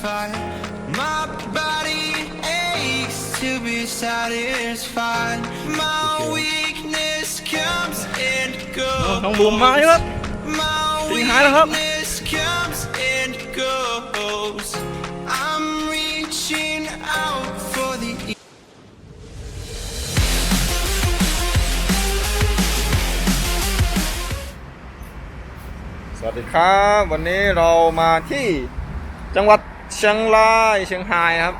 satisfied. My body aches to be satisfied. My weakness comes and น้อง goes. บูมมาแล้วครับ My Tiếng Thái đâu không? weakness comes and goes. I'm reaching out for the สวัสดีครับ วันนี้เรามาที่จังหวัดเ ชียงรายเชียงรายครับ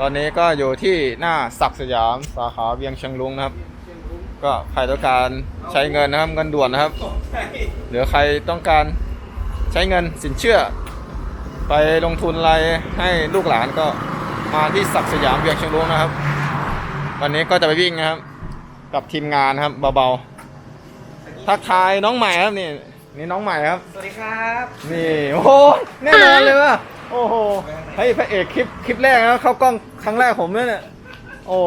ตอนนี้ก็อยู่ที่หน้าศักดิ์สยามสาขาเวียงเชียงรุ้งนะครับ ก็ใครต้องการใช้เงินนะครับเงินด่วนนะครับหรือใครต้องการใช้เงินสินเชื่อ ไปลงทุนอะไรให้ลูกหลานก็มาที่ศักดิ์สยามเวียงเชียงรุ้งนะครับ วันนี้ก็จะไปวิ่งนะครับ กับทีมงานนะครับเบาๆทักทายน้องใหม่ครับนี่นี่น้องใหม่ครับ สวัสดีครับ นี่โอ้โหแน่นอนเลยว่ะ โอ้โหเฮ้ยพระเอกคลิปคลิปแรกนะเข้ากล้องครั้งแรกผมเนี่ยเนี่ยโอ้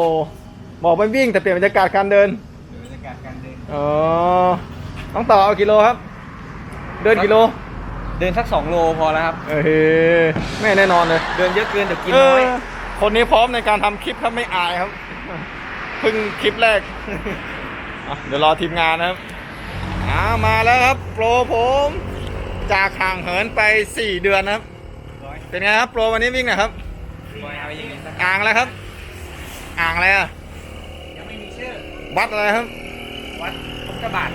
บอกไปวิ่งแต่เปลี่ยนบรรยากาศการเดินบรรยากาศการเดินอ๋อต้องต่อเอากิโลครับ เดินกิโล เดินสักสองโลพอแล้วครับ เออแม่แน่นอนเลยเดินเยอะเกินเดี๋ยวกินเอน้อยอคนนี้พร้อมในการทำคลิปครับไม่อายครับ เพิ่งคลิปแรกอะเดี๋ยวรอทีมงานนะครับอ่ามาแล้วครับ โปรผม จากห่างเหินไป 4 เดือนนะครับร้อย เป็นไงครับโปรวันนี้วิ่งหนะครับร้อยเอาอย่างนี้สักอ่างอะไรครับ อ่างอะไรอะยังไม่มีชื่อวัดอะไรครับ วัดพุทธบาท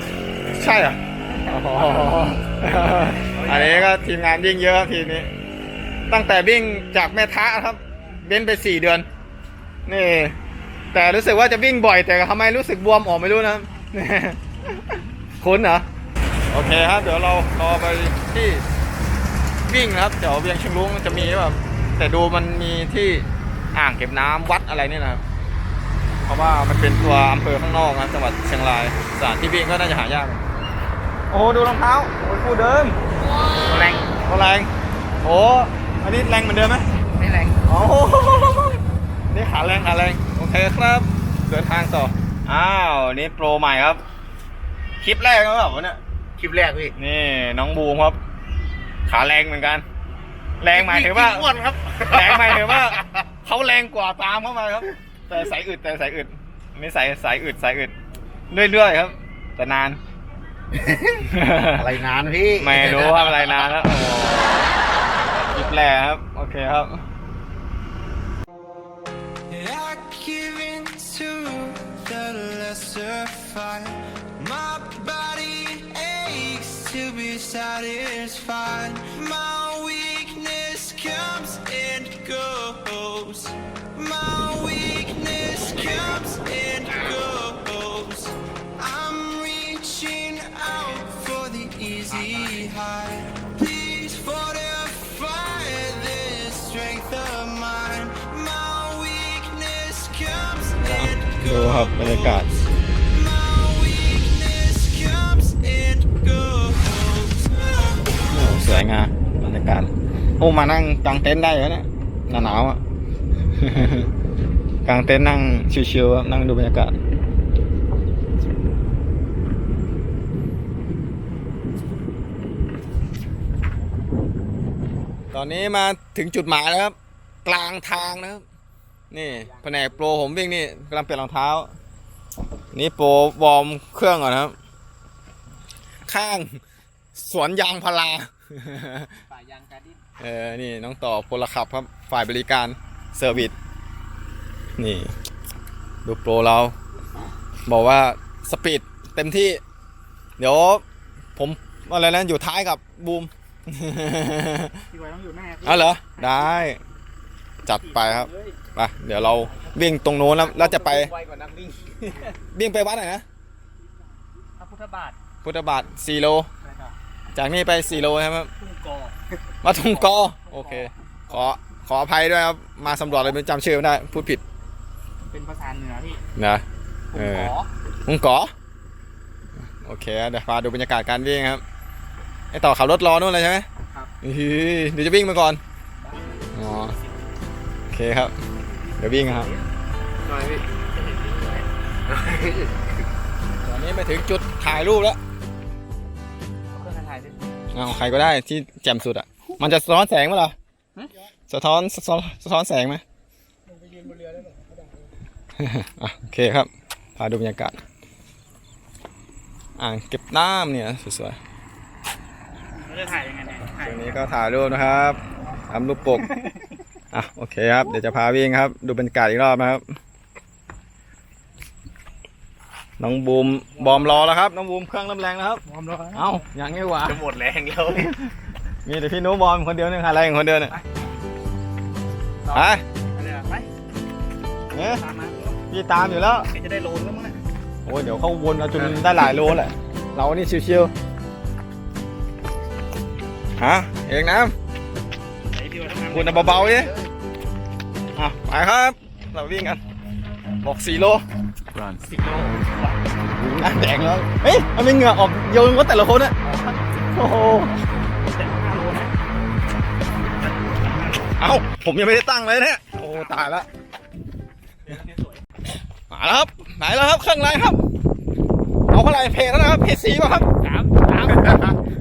ใช่เหรออ๋ออันนี้ก็ทีมงานวิ่งเยอะครับทีนี้ ตั้งแต่วิ่งจากแม่ทะครับ เบ้นไปสี่เดือน นี่ แต่รู้สึกว่าจะวิ่งบ่อยแต่ทำไมรู้สึกบวมออกไม่รู้นะครับคุ้นเหรอโอเคครับเดี๋ยวเรารอไปที่ วิ่งนะครับเดี๋ยวเวียงเชียงรุ้งจะมีแบบแต่ดูมันมีที่อ่างเก็บน้ำวัดอะไรนี่นะครับ เพราะว่ามันเป็นตัวอำเภอข้างนอกนะจังหวัดเชียงรายสถานที่วิ่งก็น่าจะหายาก โอ้โหดูรองเท้าโอ้ยคู่เดิมแรงตัวแรงโอ้อันนี้แรงเหมือนเดิมไหมไม่แรงโอ้โหนี่ขาแรงขาแรงโอเคครับเดินทางต่ออ้าวนี่โปรใหม่ครับ คลิปแรกแล้วเหรอวะเนี่ยคลิปแรกพี่นี่น้องบูมครับ ขาแรงเหมือนกัน แรงหมายถึงว่าอ้วนครับ แรงหมายถึงว่าเขาแรงกว่าตามเข้ามาครับ แต่สายอึดแต่สายอึดไม่สายสายอึดสายอึดเรื่อยๆครับ แต่นาน อะไรนานพี่ไม่รู้ว่าอะไรนานแล้วโอ้โหคลิปแรกครับ โอเคครับ I give in to the lesser fight. to be satisfied. My weakness comes and goes. My weakness comes and goes. I'm reaching out for the easy high. Please fortify this strength of mine. My weakness comes and ดูครับบรรยากาศ งาบรรยากาศโอ้มานั่งกางเต็นท์ได้แล้วเนี่ยหนาหนาวอะกางเต็นท์นั่งชิวๆนั่งดูบรรยากาศตอนนี้มาถึงจุดหมายแล้วครับ กลางทางนะครับ นี่แผนกโปรผมวิ่งนี่กำลังเปลี่ยนรองเท้า นี่โปรวอร์มเครื่องก่อนครับ ข้างสวนยางพารา ป่ายางการดินเออ นี่น้องต่อพลขับครับ ฝ่ายบริการเซอร์วิส นี่ ดูโปรเรา บอกว่าสปีดเต็มที่ เดี๋ยวผมอะไรนะอยู่ท้ายกับบูมพี่ไว้ต้องอยู่หน้าพี่อ๋อเหรอ ได้ จัดไปครับ ไปเดี๋ยวเราวิ่งตรงโน้นแล้วแล้วจะไป ไวกว่านักวิ่งวิ่งไปวัดไหนนะ พระพุทธบาทพุทธบาท4โลใช่ครับ จากนี่ไป4โลครับทุ่งกอมาทุงกอโอเค ขอขออภัยด้วยครับมาสำรวจเลยจำชื่อไม่ได้พูดผิดเป็นภาษาเหนือพี่นะทุ่งกอทุงกอโอเคเดี๋ยวพาดูบรรยากาศการวิ่งครับไอต่อขับรถรอนู่นเลยใช่ไหมครับอื้อหือเดี๋ยวจะวิ่งมาก่อนอ๋อโอเคครับ เดี๋ยววิ่งครับหน่อยพี่ตอนนี้ไปถึงจุดถ่ายรูปแล้ว เอาเครื่องถ่ายดิเอาใครก็ได้ที่แจ่มสุดอะ มันจะสะท้อนแสงมั้ยเหรอฮะสะท้อนสะท้อนสะท้อนแสงไหมอะโอเคครับ พาดูบรรยากาศ อ่างเก็บน้ำเนี่ยสวยเราจะถ่ายยังไงเนี่ยๆถ่ายตัวนี้ก็ถ่ายรูปนะครับทำรูปปก อะโอเคครับ เดี๋ยวจะพาวิ่งครับ ดูบรรยากาศอีกรอบนะครับ น้องบูมบอมรอแล้วครับน้องบูมเครื่องเริ่มแรงแล้วครับพร้อมแล้วเอ้ายังไม่หวาจะหมดแรงแล้วมีแต่พี่นุบอมคนเดียวเนี่ยหาอะไรอย่างคนเดียวเนี่ยไปอะไรอะไปเอ๊ะตามมาพี่ตามอยู่แล้วเดี๋ยวจะได้โลนแล้วมั้งเนี่ยโอ้ยเดี๋ยวเขาวนเอาจนได้หลายโลแหละเรานี่ชิวๆฮะเอกน้ไอ้พี่ว่าทำงานำคุณเอาเบาๆดิอะไปครับ เราวิ่งกันบอกสี่โล สิบโลอะแดงแล้ว เฮ้ยมันมีเหงื่อออกเยอะกว่าแต่ละคนอะโอ้โห แต่ห้าโลนะเอ้า ผมยังไม่ได้ตั้งเลยเนี่ย โอ้ ตายละสวยมาแล้วครับ ไหนแล้วครับ เครื่องไรครับ เอาเท่าไหร่เพจแล้วนะครับ เพจสี่ป่ะครับสามสาม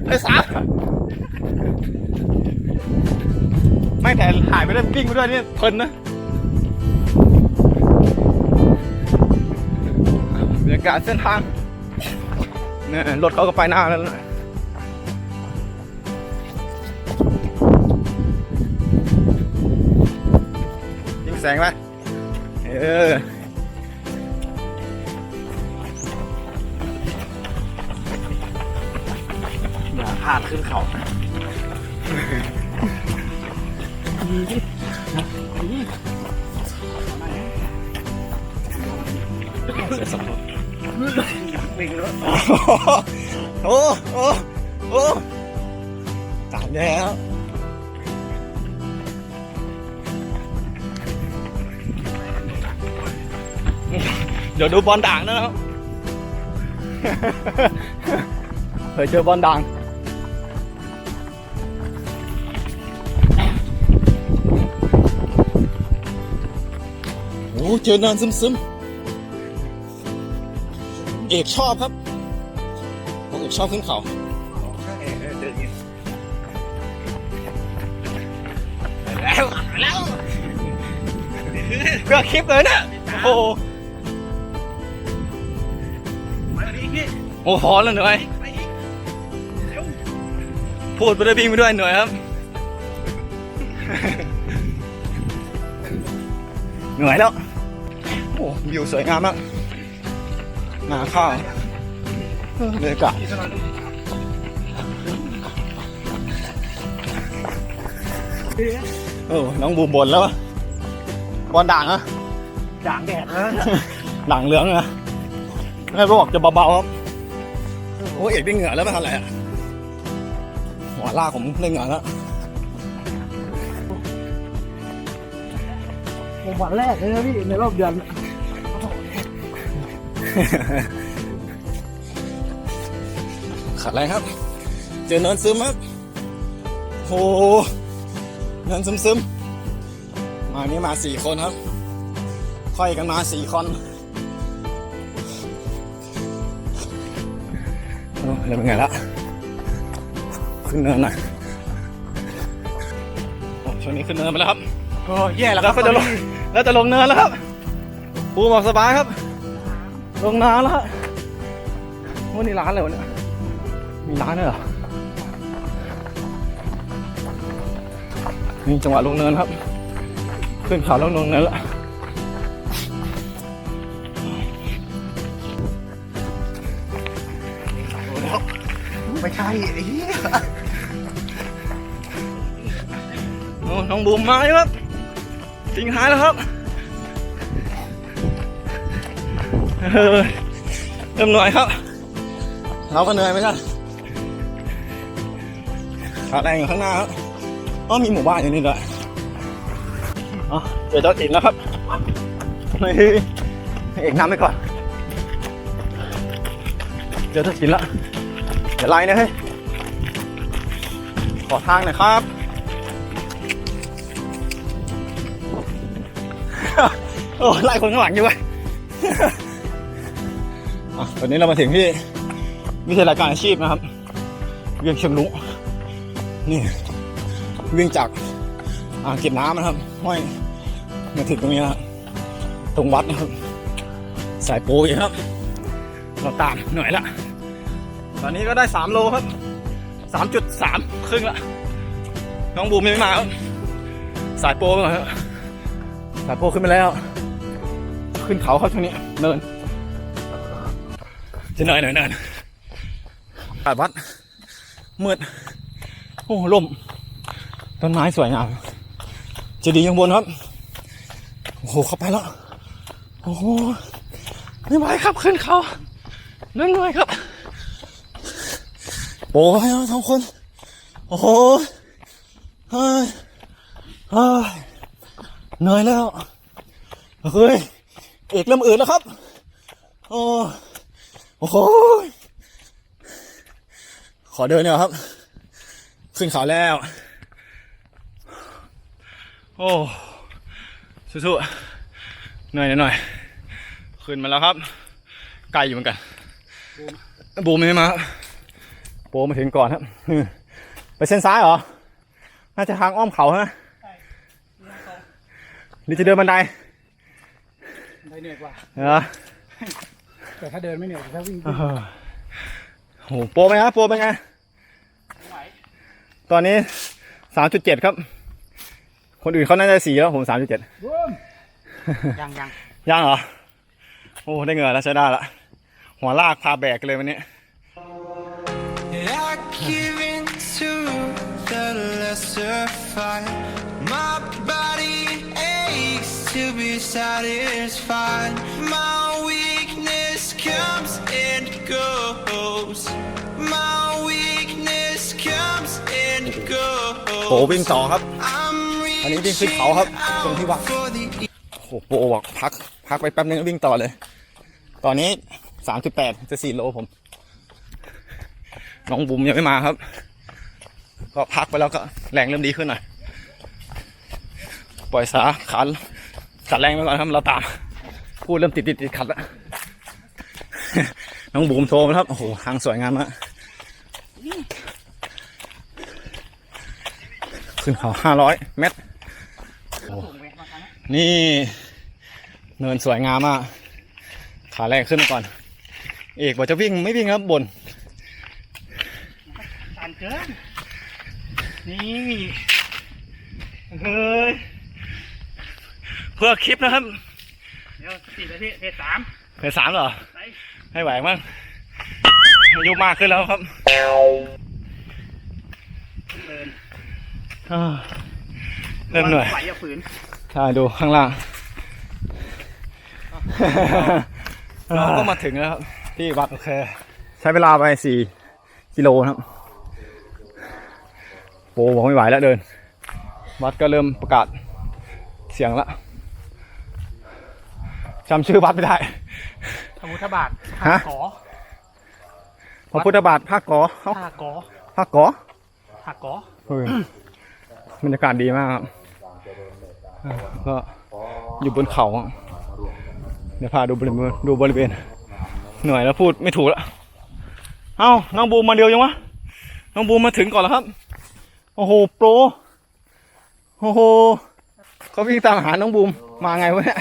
เพจสามไม่แต่หายไปด้วยวิ่งไปด้วยนี่เพลินนะ การเส้นทางเนี่ยรถเขาก็ไปหน้าแล้วยิ่งแสงไหมเออผ่านขึ้นเขา เคยเจอบอลด่างโอ้เจอเนินซึมๆ เอกชอบครับผมเอกชอบขึ้นเขาแล้วแล้วเพื่อคลิปเลยเนี่ยโอ้โหโอ้โหแล้วเหนื่อยพูดไปด้วยวิ่งไปด้วยเหนื่อยครับ เหนื่อยแล้ว โอ้วิวสวยงามมาก นาข้าวเออบรรยากาศพี่สนอนดูเออน้องบูมบ่นแล้วอะบอลด่างอะด่างแดดแล้วหลังเหลืองอะแม่บอกจะเบาๆครับโอ้เอกได้เหงื่อแล้วไม่ทันไรอะหัวลากผมได้เหงื่อแล้วผมวันแรกเลยนะพี่ในรอบเดือน ขาดอะไรครับ เจอเนินซึมครับโอ้เนินซึมซึมๆมานี้มาสี่คนครับ ค่อยกันมาสี่คนโอ้เริ่มเป็นไงละขึ้นเนินหน่อยโอ้ช่วงนี้ขึ้นเนินไปแล้วครับโอ้แย่แล้วแล้วก็จะลงแล้วจะลงเนินแล้วครับปูบอกสบายครับ ลงน้ำแล้วฮะวันนี้ร้านอะไรวะเนี่ย มีร้านด้วยเหรอ นี่จังหวะลงเนินครับ ขึ้นเขาแล้วลงเนินล้วไม่ใช่ไอ้เหี้ยน้องบูมมาแล้วครับทิ้งท้ายแล้วครับ เออเริ่มเหนื่อยครับ เราก็เหนื่อยเหมือนกันขาแรงอยู่ข้างหน้าครับอ๋อมีหมู่บ้านอยู่นี่ด้วยอ๋อเจอเจ้าถิ่นแล้วครับนี่เอกน้ำไปก่อน เจอเจ้าถิ่นแล้วอย่าไล่นะเฮ้ย ขอทางหน่อยครับ โอ้ไล่คนข้างหลังอยู่เว้ย อะตอนนี้เรามาถึงที่วิทยาลัยการอาชีพนะครับเวียงเชียงรุ้งนี่วิ่งจากอ่างเก็บน้ำนะครับห้อยมาถึงตรงนี้แล้วตรงวัดนะครับ สายโปรยครับ เราตามหน่อยละตอนนี้ก็ได้สามโลครับสามจุดสามครึ่งละน้องบูมยังไม่มาครับสายโปรไปก่อนครับสายโปรขึ้นไปแล้ว ขึ้นเขาครับช่วงนี้เนิน จะเหนื่อยหน่อยเนินอากาศวัดมืดโอ้ลมต้นไม้สวยงามจะดีย์ข้างบนครับ โอ้โหเข้าไปแล้ว โอ้โหไม่ไหวครับขึ้นเขาเหนื่อยครับ โอ้ยเราสองคน โอ้โหเฮ้ยเฮ้ยเหนื่อยแล้ว เฮ้ย เอกเริ่มอืดแล้วครับ โอ้ โอ้โหขอเดินเนี่อยครับ ขึ้นเขาแล้ว โอ้สู้ๆเหนื่อยหน่อยขึ้นมาแล้วครับ ไกลอยู่เหมือนกันบูมไม่มาครับโปมาถึงก่อนครับอืมไปเส้นซ้ายเหรอ น่าจะทางอ้อมเขาฮะหรือจะเดินบันไดได้เหนื่อยกว่า เหรอ แต่ถ้าเดินไม่เหนื่อยแต่ถ้าวิ่งโอ้โหโปรไหมครับโปรเป็นไงไหวตอนนี้สามจุดเจ็ดครับ คนอื่นเขาน่าจะสี่แล้วผมสามจุดเจ็ดบูมยังยังยังเหรอ โอ้ได้เงินแล้วใช้ได้ละ หัวลากพาแบกเลยวันนี้ I goes. My weakness comes and โปร goes. วิ่งต่อครับ I'm อันนี้วิ่งขึ้นเขาครับ ตรงที่วัด for the โอ้โหโปรบอกพัก พักไปแป๊บนึงวิ่งต่อเลย ตอนนี้สามจุดแปดจะสี่โลผม น้องบุ๋มยังไม่มาครับ ก็พักไปแล้วก็แรงเริ่มดีขึ้นหน่อย ปล่อยสาขันขัดแรงไปก่อนครับเราตามพูดเริ่มติดติดติดขัดแล้ว น้องบุ๋มโทรมาครับ โอ้โห ทางสวยงามมากขึ้นเขาห้าร้อยเมตรสูงไหมมาครั้งนี้นี่เนินสวยงามมาก ขาแรกขึ้นมาก่อน เอกบอกจะวิ่งไม่วิ่งครับบนตันเกิน นี่เฮ้ยเพื่อคลิปนะครับ เดี๋ยวสี่นาทีเพจสามเพจสามเหรอ ไปให้ไหวมั้งอายุมากขึ้นแล้วครับเดินอ่าเริ่มเหนื่อยไหวอย่าฝืนใช่ดูข้างล่างเราก็มาถึงแล้วครับ ที่วัดโอเค ใช้เวลาไปสี่กิโลนะครับโปบอกไม่ไหวแล้วเดิน วัดก็เริ่มประกาศเสียงละจำชื่อวัดไม่ได้ พระพุทธบาทฮะกอพระพุทธบาทภาคกอเอ้าท่ากอภาคกอท่ากอเฮ้ยบรรยากาศดีมากครับอ่าก็อยู่บนเขาอะเดี๋ยวพาดูบริเวณดูบริเวณเหนื่อยแล้วพูดไม่ถูกแล้วเอ้าน้องบูมมาเร็วยังวะน้องบูมมาถึงก่อนแล้วครับ โอ้โหโปรโอ้โหเขาวิ่งตามหาน้องบูมมาไงวะเนี่ย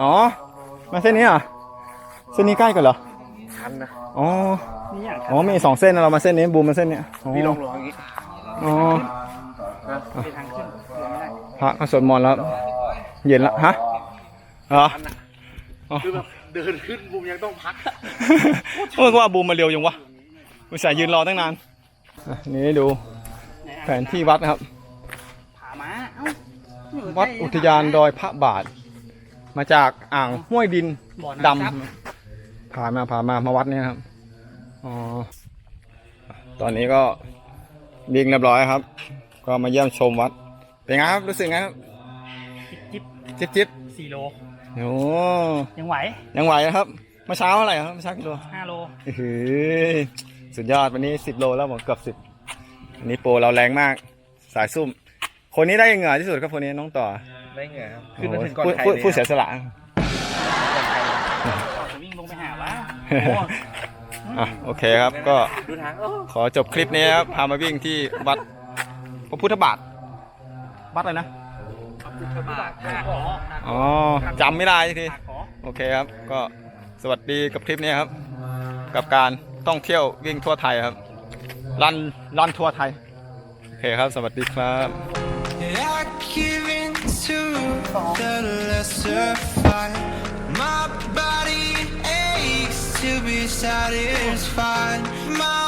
อ๋อ มาเส้นนี้เหรอะเส้นนี้ใกล้กันเหรอชันนะอ๋อนี่อย่างอ๋อมีสองเส้นนะเรามาเส้นนี้บูมมาเส้นเนี้ยอ๋อพี่ลงหลวงอย่างนี้อ๋อมีทางขึ้นเดินไม่ได้พระก็สวดมนต์แล้ว เย็นละฮะเหรออ๋อคือแบบเดินขึ้นบูมยังต้องพักเออก็ว่าบูมมาเร็วยังวะอุตส่าห์ยืนรอตั้งนานอะนี่ดูแผนที่วัดนะครับผาม้าเอ้าวัดอุทยานดอยพระบาท มาจากอ่างห้วยดินบ่อดน้ำครับำผ่านมาผ่านมามาวัดเนี่ยครับอ๋อตอนนี้ก็วิ่งเรียบร้อยครับ ก็มาเยี่ยมชมวัด เป็นไงครับรู้สึกไงครับจิ๊บจิ๊บจิ๊บสี่โล โอ้ยังไหวยังไหวนะครับเมื่อเช้าเท่าไหร่ครับเมื่อเช้ากิโล ห้าโลเฮ้ยสุดยอดวันนี้สิบโลแล้วผมเกือบสิบอันนี้โปรเราแรงมาก สายซุ่ม คนนี้ได้เหงื่อที่สุดครับคนนี้น้องต่อ ได้เหงื่อครับโอ้โหผู้ผู้ผู้เสียสละจะวิ่งลงไปหาวะอะโอเคครับก็ดูทางโอ้ขอจบคลิปนี้ครับพามาวิ่งที่วัดพระพุทธบาทวัดอะไรนะปากขออ๋อจำไม่ได้ทีปากขอโอเคครับ ก็สวัสดีกับคลิปนี้ครับ กับการท่องเที่ยววิ่งทั่วไทยครับรันรันทั่วไทย โอเคครับ สวัสดีครับ I give the lesser fight. My body aches to be satisfied. My